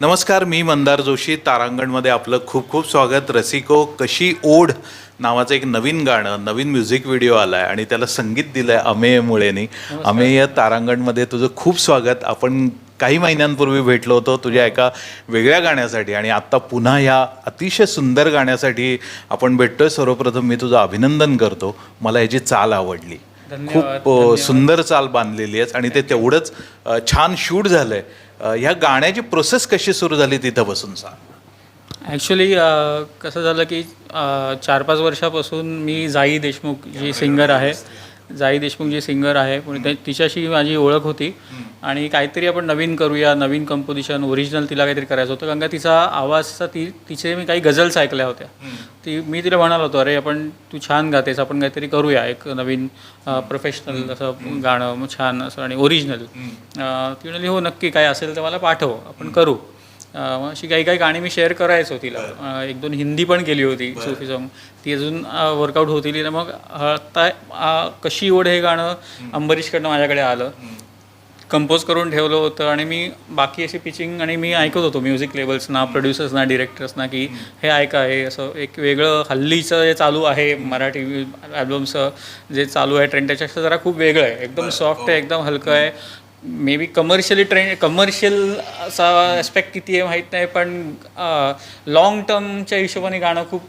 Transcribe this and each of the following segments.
नमस्कार मी मंदार जोशी तारांगणमध्ये आपलं खूप खूप स्वागत. रसिको कशी ओढ नावाचं एक नवीन गाणं नवीन म्युझिक व्हिडिओ आला आहे आणि त्याला संगीत दिलं आहे अमेय मुळेनी अमेय तारांगणमध्ये तुझं खूप स्वागत. आपण काही महिन्यांपूर्वी भेटलो होतो तुझ्या एका वेगळ्या गाण्यासाठी आणि आत्ता पुन्हा ह्या अतिशय सुंदर गाण्यासाठी आपण भेटतोय. सर्वप्रथम मी तुझं अभिनंदन करतो. मला ह्याची चाल आवडली. खूप सुंदर चाल बांधलेली आहे आणि ते तेवढंच छान शूट झालंय. अ, ह्या गाण्याची प्रोसेस कशी सुरू झाली तिथं बसून सांग. ॲक्च्युली कसं झालं की चार पाच वर्षापासून मी जाई देशमुख जी सिंगर आहे जाई देशमुख जी सिंगर आहे पण त्या- तिच्याशी माझी ओळख होती. आणि काहीतरी आपण नवीन करूया नवीन कंपोजिशन ओरिजिनल तिला काहीतरी करायचं होतं. कारण का तिचा आवाजचा ती तिचे मी काही गझल्स ऐकल्या होत्या. ती मी तिला म्हणालो होतो अरे आपण तू छान गातेस आपण काहीतरी करूया एक नवीन प्रोफेशनल असं गाणं छान असं आणि ओरिजिनल ती म्हणाली हो नक्की काय असेल तर मला पाठव आपण करू. अशी काही काही गाणी मी शेअर करायचो तिला. एक दोन हिंदी पण केली होती सुफी सॉन्ग ती अजून वर्कआउट होती ना मग आता कशी ओढ हे गाणं अंबरीशकडनं माझ्याकडे आलं. कंपोज करून ठेवलं होतं आणि मी बाकी अशी पिचिंग आणि मी ऐकत होतो म्युझिक लेबल्सना प्रोड्युसर्सना डिरेक्टर्सना की हे ऐका हे असं एक वेगळं हल्लीचं जे चालू आहे मराठी ॲल्बमचं जे चालू आहे ट्रेंड त्याच्यापेक्षा जरा खूप वेगळं आहे. एकदम सॉफ्ट आहे एकदम हलकं आहे. May be commercially trend commercial असा ॲस्पेक्ट किती आहे माहीत नाही पण लाँग टर्मच्या हिशोबाने गाणं खूप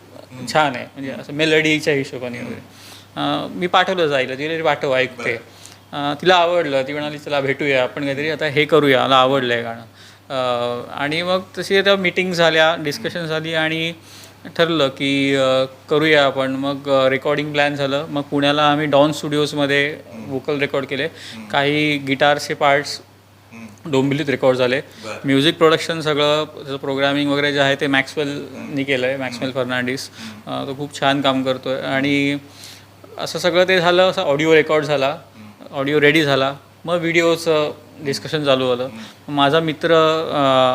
छान आहे. म्हणजे असं मेलडीच्या हिशोबाने वगैरे. मी पाठवलं जाईल तिला पाठव ऐकते. तिला आवडलं ती म्हणाली चला भेटूया आपण काहीतरी आता हे करूया. मला आवडलं आहे गाणं आणि मग तशी आता मीटिंग झाल्या डिस्कशन झाली आणि ठरलं की करूया आपण. मग रेकॉर्डिंग प्लॅन झालं. मग पुण्याला आम्ही डॉन स्टुडिओजमध्ये वोकल रेकॉर्ड केले. काही गिटारचे पार्ट्स डोंबिवलीत रेकॉर्ड झाले. म्युझिक प्रोडक्शन सगळं प्रोग्रामिंग वगैरे जे आहे ते मॅक्सवेलनी केलं आहे मॅक्सवेल फर्नांडिस तो खूप छान काम करतो आहे आणि असं सगळं ते झालं असं ऑडिओ रेकॉर्ड झाला. ऑडिओ रेडी झाला. मग व्हिडिओचं डिस्कशन चालू झालं. माझा मित्र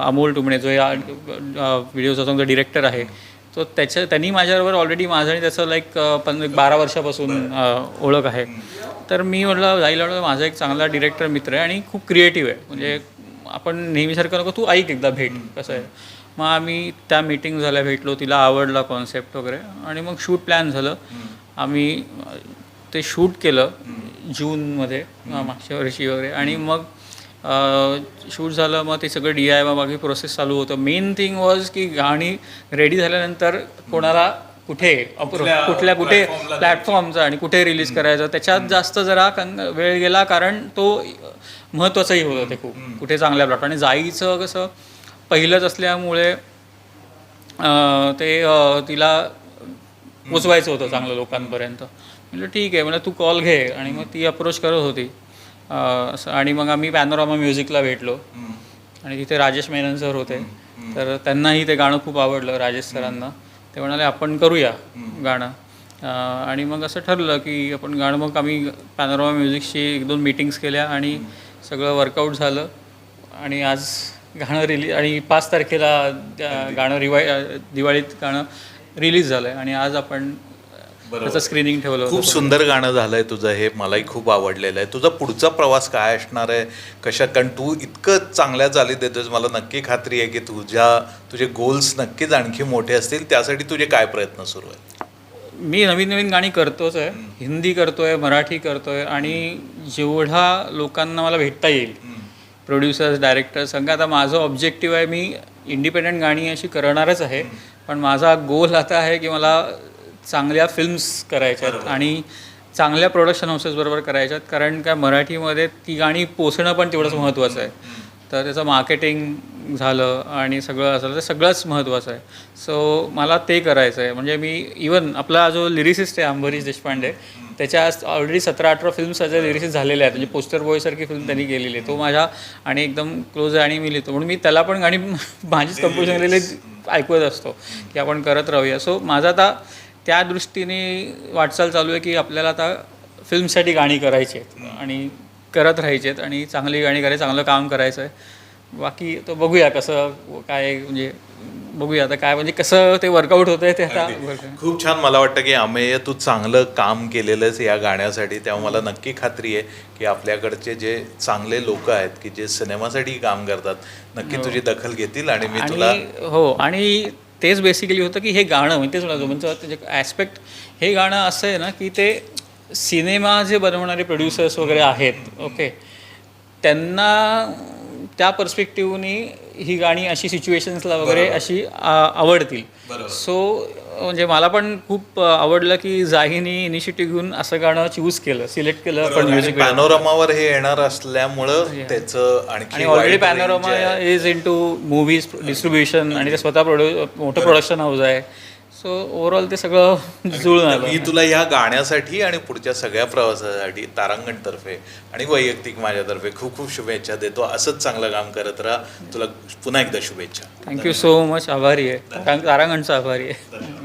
अमोल टुमणे जो या व्हिडिओचा जो डिरेक्टर आहे तो त्याच्या त्यांनी माझ्याबरोबर ऑलरेडी माझं आणि त्याचं लाईक पण बारा वर्षापासून ओळख आहे. तर मी म्हटलं जाईल माझा एक चांगला डिरेक्टर मित्र आहे आणि खूप क्रिएटिव्ह आहे. म्हणजे आपण नेहमीसारखं नको तू ऐक एकदा भेट कसं आहे? मग आम्ही त्या मीटिंग झाल्या भेटलो तिला आवडला कॉन्सेप्ट वगैरे. आणि मग शूट प्लॅन झालं. आम्ही ते शूट केलं जूनमध्ये मागच्या वर्षी वगैरे. आणि मग शूट झालं मग ते सगळं डी आय बाकी प्रोसेस चालू होतं. मेन थिंग वॉज की गाणी रेडी झाल्यानंतर कोणाला कुठे कुठल्या कुठे प्लॅटफॉर्मचा आणि कुठे रिलीज करायचं त्याच्यात जास्त जरा वेळ गेला कारण तो महत्त्वाचंही होतं ते खूप. कुठे चांगल्या प्लॅटफॉर्म आणि जाईचं कसं पहिलंच असल्यामुळे ते तिला पोचवायचं होतं चांगलं लोकांपर्यंत. म्हटलं ठीक आहे म्हणजे तू कॉल घे. आणि मग ती अप्रोच करत होती. असं आणि मग आम्ही पॅनोरामा म्युझिकला भेटलो. आणि तिथे राजेश मेनन सर होते. तर त्यांनाही ते गाणं खूप आवडलं राजेश सरांना. ते म्हणाले आपण करूया गाणं. आणि मग असं ठरलं की आपण गाणं मग आम्ही पॅनोरामा म्युझिकशी एक दोन मीटिंग्स केल्या आणि सगळं वर्कआउट झालं. आणि आज गाणं रिलीज आणि पाच तारखेला त्या गाणं रिवाय दिवाळीत गाणं रिलीज झालं आहे आणि आज आपण त्याचं स्क्रीनिंग ठेवलं खूप सुंदर गाणं झालंय तुझं हे मलाही खूप आवडलेलं आहे. तुझा पुढचा प्रवास काय असणार आहे? कशा कारण तू इतकं चांगल्या चाली देतोस मला नक्की खात्री आहे की तुझ्या तुझे गोल्स नक्कीच आणखी मोठे असतील. त्यासाठी तुझे काय प्रयत्न सुरू आहेत? मी नवीन नवीन गाणी करतोच आहे. हिंदी करतोय मराठी करतोय आणि जेवढा लोकांना मला भेटता येईल प्रोड्युसर्स डायरेक्टर्स सांगा आता माझं ऑब्जेक्टिव्ह आहे मी इंडिपेंडंट गाणी अशी करणारच आहे. पण माझा गोल आता आहे की मला चांगल्या फिल्म्स करायच्यात आणि चांगल्या प्रोडक्शन हाऊसेसबरोबर करायच्यात. कारण काय मराठीमध्ये ती गाणी पोचणं पण तेवढंच महत्त्वाचं आहे. तर त्याचं मार्केटिंग झालं आणि सगळं असं ते सगळंच महत्त्वाचं आहे. सो मला ते करायचं आहे म्हणजे मी इवन आपला जो लिरिसिस्ट आहे अंबरीश देशपांडे त्याच्या आज ऑलरेडी सतरा अठरा फिल्म्स त्याचे लिरिसिस झालेले आहेत. म्हणजे पोस्टर बॉयसारखी फिल्म त्यांनी केलेली आहे. तो माझ्या आणि एकदम क्लोज आहे आणि मी लिहितो. म्हणून मी त्याला पण गाणी माझीच कंपोजिशन केलेली ऐकवत असतो की आपण करत राहूया. सो माझं आता त्या दृष्टीने वाटचाल चालू आहे की आपल्याला आता फिल्मसाठी गाणी करायची आहेत आणि करत राहायची आहेत आणि चांगली गाणी करायची चांगलं काम करायचं आहे. बाकी तो बघूया कसं काय म्हणजे बघूया आता काय म्हणजे कसं ते वर्कआउट होतं आहे ते आता. खूप छान मला वाटतं की अमेय तू चांगलं काम केलेलंच या गाण्यासाठी. तेव्हा मला नक्की खात्री आहे की आपल्याकडचे जे चांगले लोक आहेत की जे सिनेमासाठी काम करतात नक्की तुझी दखल घेतील आणि मी तुला हो आणि तेच बेसिकली होतं की हे गाणं म्हणजे तेच म्हणजे त्याचे ॲस्पेक्ट हे गाणं असं आहे ना की ते सिनेमा जे बनवणारे प्रोड्युसर्स वगैरे आहेत ओके त्यांना त्या पर्स्पेक्टिव्हनी ही गाणी अशी सिच्युएशन्सला वगैरे अशी आवडतील. सो म्हणजे मला पण खूप आवडलं की जाहीनी इनिशिएटिव्ह घेऊन असं गाणं चूज केलं सिलेक्ट केलं पण म्युझिक पॅनोरमावर हे येणार असल्यामुळं त्याचं आणखी आणि already Panorama. Is into movies distribution आणि ते स्वतः प्रोड्यू मोठं प्रोडक्शन हाऊस आहे. सो ओव्हरऑल ते सगळं जुळून आलं. मी तुला या गाण्यासाठी आणि पुढच्या सगळ्या प्रवासासाठी तारांगणतर्फे आणि वैयक्तिक माझ्यातर्फे खूप खूप शुभेच्छा देतो. असंच चांगलं काम करत राहा. तुला पुन्हा एकदा शुभेच्छा. थँक्यू सो मच आभारी आहे. तारांगणचा आभारी आहे.